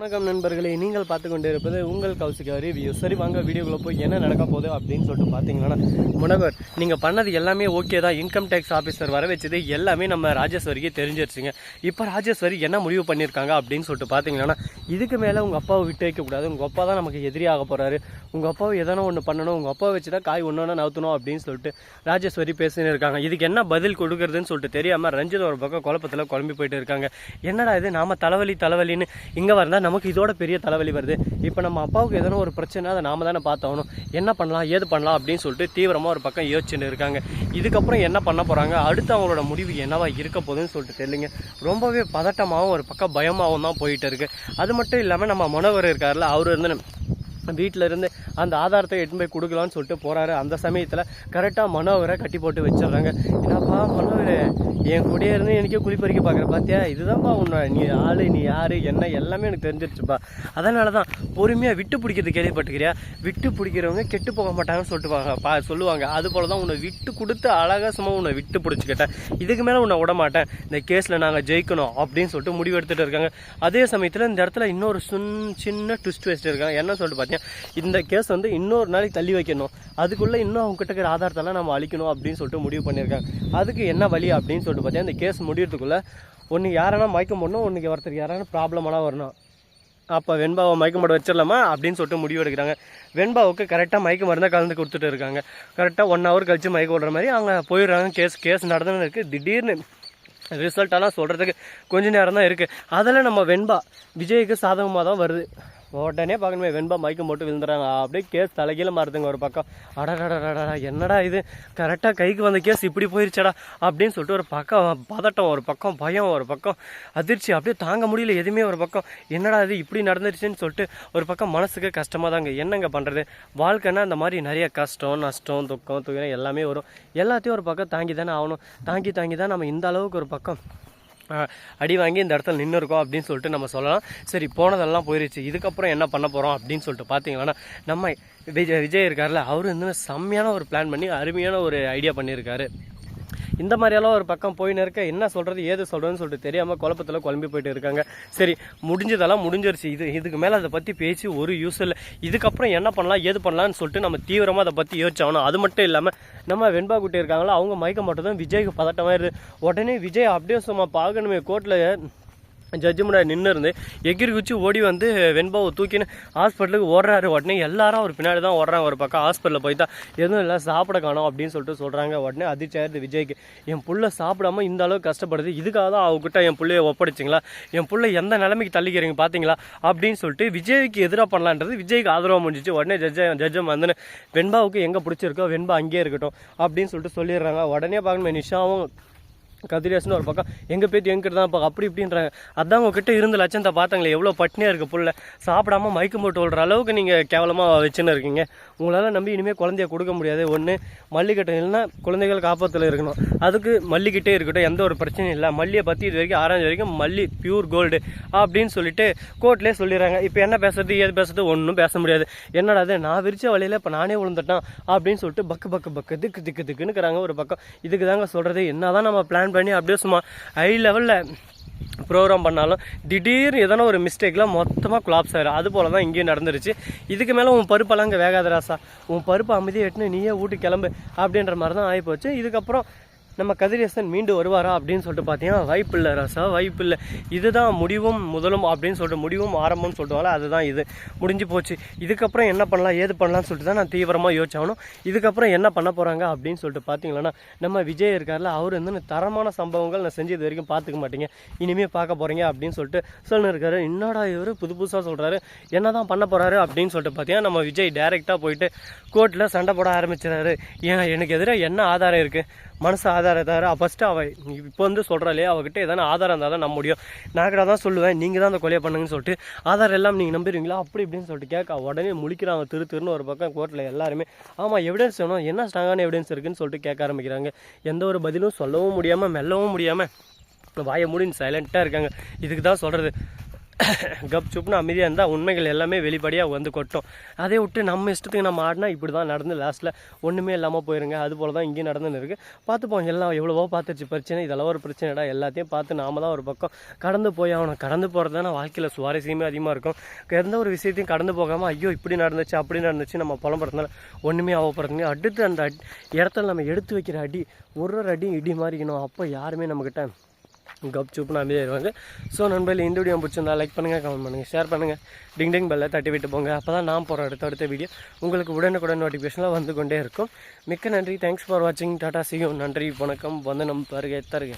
வணக்கம் நண்பர்களே நீங்கள் பார்த்து கொண்டு இருப்பது உங்கள் கௌசிகா ரிவ்யூ சரி வாங்க வீடியோக்குள்ளே போய் என்ன நடக்க போகுது அப்படின்னு சொல்லிட்டு பார்த்தீங்கன்னா முனவர் நீங்கள் பண்ணது எல்லாமே ஓகே தான். இன்கம் டேக்ஸ் ஆஃபீஸர் வர வச்சது எல்லாமே நம்ம ராஜேஸ்வரிக்கு தெரிஞ்சிருச்சுங்க. இப்போ ராஜேஸ்வரி என்ன முடிவு பண்ணியிருக்காங்க அப்படின்னு சொல்லிட்டு பார்த்தீங்கன்னா இதுக்கு மேலே உங்கள் அப்பாவை விட்டு வைக்கக்கூடாது உங்கள் அப்பா தான் நமக்கு எதிரியாக போகிறாரு உங்கள் அப்பாவை எதனா ஒன்று பண்ணணும். உங்கள் அப்பாவை வச்சு தான் காய் ஒன்று ஒன்று நவுத்தணும் அப்படின்னு சொல்லிட்டு ராஜேஸ்வரி பேசின்னு இருக்காங்க. இதுக்கு என்ன பதில் கொடுக்குறதுன்னு சொல்லிட்டு தெரியாமல் ரஞ்சித் ஒரு பக்கம் குழப்பத்தில் குழம்பி போயிட்டு இருக்காங்க. என்னடா இது? நாம தலைவலி தலைவலின்னு இங்கே வந்தால் நமக்கு இதோட பெரிய தலைவலி வருது. இப்போ நம்ம அப்பாவுக்கு எதனா ஒரு பிரச்சனை அதை நாம தானே பார்த்தாகணும் என்ன பண்ணலாம் ஏது பண்ணலாம் அப்படின்னு சொல்லிட்டு தீவிரமாக ஒரு பக்கம் யோசிச்சுட்டு இருக்காங்க. இதுக்கப்புறம் என்ன பண்ண போகிறாங்க அடுத்து அவங்களோட முடிவு என்னவா இருக்க போகுதுன்னு சொல்லிட்டு தெரியலங்க. ரொம்பவே பதட்டமாகவும் ஒரு பக்கம் பயமாகவும் தான் போயிட்டு இருக்கு. அது மட்டும் இல்லாமல் நம்ம மனோவர் இருக்கார்ல அவர் வந்து வீட்டில் இருந்து அந்த ஆதாரத்தை எட்டு போய் கொடுக்கலான்னு சொல்லிட்டு போகிறாரு அந்த சமயத்தில் கரெக்டாக மனோவரை கட்டி போட்டு வச்சிடுறாங்க. என்னப்பா மனோவர் என் கூடயே இருந்து எனக்கே குளிப்பறிக்க பார்க்குற பார்த்தியா இதுதான்ப்பா உன்னை நீ ஆள் நீ யார் என்ன எல்லாமே எனக்கு தெரிஞ்சிருச்சுப்பா. அதனால தான் பொறுமையாக விட்டு பிடிக்கிறது கேள்விப்பட்டுக்கிறியா விட்டு பிடிக்கிறவங்க கெட்டு போக மாட்டாங்கன்னு சொல்லிட்டு பா சொல்லுவாங்க. அது போல தான் உன்னை விட்டு கொடுத்து அழகாக சும்மா உன்னை விட்டு பிடிச்சிக்கிட்டேன். இதுக்கு மேலே உன்னை விட மாட்டேன். இந்த கேஸில் நாங்கள் ஜெயிக்கணும் அப்படின்னு சொல்லிட்டு முடிவு எடுத்துகிட்டு இருக்காங்க. அதே சமயத்தில் இந்த இடத்துல இன்னொரு சுன் சின்ன ட்விஸ்ட் வச்சுட்டு இருக்காங்க. என்ன சொல்லிட்டு பார்த்தீங்கன்னா இந்த கேஸ் வந்து இன்னொரு நாளைக்கு தள்ளி வைக்கணும். அதுக்குள்ளே இன்னும் அவங்க கிட்ட இருக்கிற ஆதாரத்தெல்லாம் நம்ம அழிக்கணும் அப்படின்னு சொல்லிட்டு முடிவு பண்ணியிருக்காங்க. அதுக்கு என்ன வழி அப்படின்னு சொல்லிட்டு பார்த்தீங்கன்னா இந்த கேஸ் முடியறதுக்குள்ளே ஒன்று யாரானா மயக்கம் போடணும் ஒன்றுக்கு ஒருத்தருக்கு யாரான ப்ராப்ளமெல்லாம் வரணும். அப்போ வெண்பாவை மயக்க மருந்து வச்சிடலாமா அப்படின்னு சொல்லிட்டு முடிவு எடுக்கிறாங்க. வெண்பாவுக்கு கரெக்டாக மயக்க மருந்தாக கலந்து கொடுத்துட்டு இருக்காங்க. கரெக்டாக ஒன் ஹவர் கழிச்சு மயக்க விடுற மாதிரி அவங்க போயிடுறாங்க. கேஸ் கேஸ் நடந்துன்னு இருக்குது திடீர்னு ரிசல்ட்டெல்லாம் சொல்கிறதுக்கு கொஞ்ச நேரம் தான் இருக்குது அதில் நம்ம வெண்பா விஜய்க்கு சாதகமாக தான் வருது. உடனே பார்க்கணுமே வெண்பா மைக்கு போட்டு விழுந்துறாங்க அப்படியே கேஸ் தலைகீழ மாறுதுங்க ஒரு பக்கம். அடடடடடா என்னடா இது? கரெக்டாக கைக்கு வந்த கேஸ் இப்படி போயிருச்சடா அப்படின்னு சொல்லிட்டு ஒரு பக்கம் பதட்டம் ஒரு பக்கம் பயம் ஒரு பக்கம் அதிர்ச்சி. அப்படியே தாங்க முடியல எதுவுமே ஒரு பக்கம். என்னடா இது இப்படி நடந்துருச்சுன்னு சொல்லிட்டு ஒரு பக்கம் மனசுக்கு கஷ்டமாக தாங்க. என்னங்க பண்ணுறது வாழ்க்கைன்னா இந்த மாதிரி நிறைய கஷ்டம் நஷ்டம் துக்கம் துயரம் எல்லாமே வரும். எல்லாத்தையும் ஒரு பக்கம் தாங்கி தானே ஆகணும். தாங்கி தாங்கி தான் நம்ம இந்த அளவுக்கு ஒரு பக்கம் அடி வாங்கி இந்த இடத்துல நின்று இருக்கோம் அப்படின்னு சொல்லிட்டு நம்ம சொல்லலாம். சரி போனதெல்லாம் போயிருச்சு. இதுக்கப்புறம் என்ன பண்ண போகிறோம் அப்படின்னு சொல்லிட்டு பார்த்தீங்கன்னா நம்ம விஜய் விஜய் இருக்கார்ல அவர் வந்து செம்மையான ஒரு பிளான் பண்ணி அருமையான ஒரு ஐடியா பண்ணியிருக்காரு. இந்த மாதிரியெல்லாம் ஒரு பக்கம் போயின்னு இருக்க என்ன சொல்கிறது ஏது சொல்கிறதுன்னு சொல்லிட்டு தெரியாமல் குழப்பத்தில் குழம்பி போயிட்டு இருக்காங்க. சரி முடிஞ்சதெல்லாம் முடிஞ்சிருச்சு. இது இதுக்கு மேலே அதை பற்றி பேசி ஒரு யூஸ் இல்லை. இதுக்கப்புறம் என்ன பண்ணலாம் ஏது பண்ணலாம்னு சொல்லிட்டு நம்ம தீவிரமாக அதை பற்றி யோசிச்சாகணும். அது மட்டும் இல்லாமல் நம்ம வெண்பா குட்டி இருக்காங்களோ அவங்க மயக்க மட்டும் தான் விஜய்க்கு பதட்டமாக இருக்குது உடனே விஜய் அப்படியே சும்மா பார்க்கணுமே கோர்ட்டில் ஜட்ஜு முன்னாடி நின்று இருந்து எகிரி குச்சி ஓடி வந்து வெண்பாவை தூக்கின்னு ஹாஸ்பிட்டலுக்கு ஓடுறாரு. உடனே எல்லாரும் அவர் பின்னாடி தான் ஓடுறாங்க. ஒரு பக்கம் ஹாஸ்பிட்டலில் போய் தான் எதுவும் இல்லை சாப்பிட காணோம் அப்படின்னு சொல்லிட்டு சொல்கிறாங்க உடனே அதிர்ச்சியாயிருது விஜய்க்கு. என் புள்ள சாப்பிடாம இந்த அளவுக்கு கஷ்டப்படுது. இதுக்காக தான் அவகிட்ட என் பிள்ளைய ஒப்படைச்சிங்களா? என் பிள்ளை எந்த நிலைமைக்கு தள்ளிக்கிறீங்க பார்த்தீங்களா அப்படின்னு சொல்லிட்டு விஜய்க்கு எதிராக பண்ணலான்றது விஜய்க்கு ஆதரவாக முடிஞ்சிச்சு. உடனே ஜட்ஜ ஜட்ஜம் வந்து வெண்பாவுக்கு எங்கே பிடிச்சிருக்கோ? வெண்பா அங்கேயே இருக்கட்டும் அப்படின்னு சொல்லிட்டு சொல்லிடுறாங்க. உடனே பார்க்கணும் நிஷாவும் கதிரேசன் ஒரு பக்கம் எங்கள் பேத்தி எங்கிட்ட தான் பார்க்க அப்படி இப்படின்றாங்க. அதான் உங்ககிட்ட இருந்த லட்சத்தை பார்த்தாங்களே எவ்வளோ பட்னியாக இருக்குது புள்ள. சாப்பிடாம மயக்கம் போட்டு விடுற அளவுக்கு நீங்கள் கேவலமாக வச்சுன்னு இருக்கீங்க. உங்களால் நம்பி இனிமேல் குழந்தைய கொடுக்க முடியாது. ஒன்று மல்லிக்கட்டை இல்லைன்னா குழந்தைகள் காப்பத்தில் இருக்கணும். அதுக்கு மல்லிக்கிட்டே இருக்கட்டும் எந்த ஒரு பிரச்சனையும் இல்லை. மல்லியை பற்றி இது வரைக்கும் ஆராய்ஞ்ச வரைக்கும் மல்லி பியூர் கோல்டு அப்படின்னு சொல்லிட்டு கோர்ட்லேயே சொல்லிடுறாங்க. இப்போ என்ன பேசுறது ஏது பேசுறது ஒன்றும் பேச முடியாது. என்னடா அது நான் விரிச்ச வழியில் இப்போ நானே விழுந்துட்டேன் அப்படின்னு சொல்லிட்டு பக்கு பக்கு பக்கு திக்கு திக்கு திக்குன்னுக்கிறாங்க ஒரு பக்கம். இதுக்கு தாங்க சொல்கிறது என்னதான் நம்ம பிளான் பண்ணி அப்படியே சும்மா ஹை லெவலில் ப்ரோக்ராம் பண்ணாலும் திடீர்னு எதனா ஒரு மிஸ்டேக்கில் மொத்தமாக குலாப்ஸ் ஆகிடும் அது போல தான் இங்கேயும் நடந்துருச்சு. இதுக்கு மேலே உன் பருப்பெல்லாம் இங்கே வேகாத ராசா. உன் பருப்பு அமைதியை எட்டுன்னு நீயே ஊட்டி கிளம்பு அப்படின்ற மாதிரி தான் ஆகிப்போச்சு இதுக்கப்புறம் நம்ம கதிரேசன் மீண்டு வருவாரா அப்படின்னு சொல்லிட்டு பார்த்தீங்கன்னா வாய்ப்பு இல்லை ராசா வாய்ப்பு இல்லை இதுதான் முடிவும் முதலும் அப்படின்னு சொல்லிட்டு முடிவும் ஆரம்பம்னு சொல்லுவாங்களா அதுதான் இது. முடிஞ்சு போச்சு. இதுக்கப்புறம் என்ன பண்ணலாம் ஏது பண்ணலாம்னு சொல்லிட்டு தான் நான் தீவிரமாக யோசிச்சாகணும். இதுக்கப்புறம் என்ன பண்ண போகிறாங்க அப்படின்னு சொல்லிட்டு பார்த்தீங்களன்னா நம்ம விஜய் இருக்கார்ல அவர் வந்து தரமான சம்பவங்கள் நான் செஞ்சு இது வரைக்கும் பார்த்துக்க மாட்டீங்க. இனிமேல் பார்க்க போகிறீங்க அப்படின்னு சொல்லிட்டு சொல்லின்னு இருக்காரு. என்னடா இவர் புது புதுசாக சொல்கிறாரு என்ன தான் பண்ண போகிறாரு அப்படின்னு சொல்லிட்டு பார்த்தீங்கன்னா நம்ம விஜய் டைரெக்டாக போயிட்டு கோர்ட்டில் சண்டை போட ஆரம்பிச்சிடாரு ஏன் எனக்கு எதிராக என்ன ஆதாரம் இருக்குது மனசு ஆதாரம் ஏதாவது ஃபஸ்ட்டு அவள் இப்போ வந்து சொல்கிறாளே அவகிட்ட எதனா ஆதாரம் இருந்தால் தான் நம்ப முடியும் நான் கிட்ட தான் சொல்லுவேன் நீங்கள் தான் அந்த கொலையை பண்ணுங்கன்னு சொல்லிட்டு ஆதாரம் எல்லாம் நீங்கள் நம்புறீங்களா? அப்படி இப்படின்னு சொல்லிட்டு கேட்க உடனே முழிக்கிறாங்க திரு திருன்னு ஒரு பக்கம் கோர்ட்டில் எல்லாருமே. ஆமாம் எவிடன்ஸ் வேணும். என்ன ஸ்ட்ராங்கான எவிடன்ஸ் இருக்குன்னு சொல்லிட்டு கேட்க ஆரம்பிக்கிறாங்க. எந்த ஒரு பதிலும் சொல்லவும் முடியாமல் மெல்லவும் முடியாமல் வாயை மூடி சைலண்ட்டாக இருக்காங்க. இதுக்கு தான் சொல்கிறது கப்சுப்னு அமைதியாக இருந்தால் உண்மைகள் எல்லாமே வெளிப்படையாக வந்து கொட்டும். அதே விட்டு நம்ம இஷ்டத்துக்கு நம்ம ஆடினா இப்படி தான் நடந்து லாஸ்ட்டில் ஒன்றுமே இல்லாமல் போயிருங்க. அது போல் தான் இங்கேயும் நடந்துன்னு இருக்குது பார்த்துப்போம் எல்லாம் எவ்வளவோ பார்த்துச்சு பிரச்சனை இதெல்லாம் ஒரு பிரச்சனைடா எல்லாத்தையும் பார்த்து நாம தான் ஒரு பக்கம் கடந்து போய் அவனை கடந்து போகிறது தானே வாழ்க்கையில் சுவாரஸ்யமே அதிகமாக இருக்கும். எந்த ஒரு விஷயத்தையும் கடந்து போகாமல் ஐயோ இப்படி நடந்துச்சு அப்படி நடந்துச்சு நம்ம புலம்புறதுனால ஒன்றுமே ஆக போகிறதுங்க அடுத்து அந்த அடி இடத்துல நம்ம எடுத்து வைக்கிற அடி ஒரு ஒரு அடியும் இடி மாறிக்கணும். அப்போ யாருமே நம்மக்கிட்ட கப் சூப்னு அமைதியாயிருவாங்க ஸோ நண்பர்கள் இந்த வீடியோ பிடிச்சிருந்தா லைக் பண்ணுங்கள் கமெண்ட் பண்ணுங்கள் ஷேர் பண்ணுங்கள் டிங் டிங் பெல்லை தட்டி விட்டு போங்க. அப்போ தான் நான் போகிற அடுத்த அடுத்த வீடியோ உங்களுக்கு உடனுக்குடன் நோட்டிஃபிகேஷனில் வந்து கொண்டே இருக்கும். மிக்க நன்றி. தேங்க்ஸ் ஃபார் வாட்சிங் டாடா சியும் நன்றி வணக்கம். வந்து நம்ம பாருங்க தருக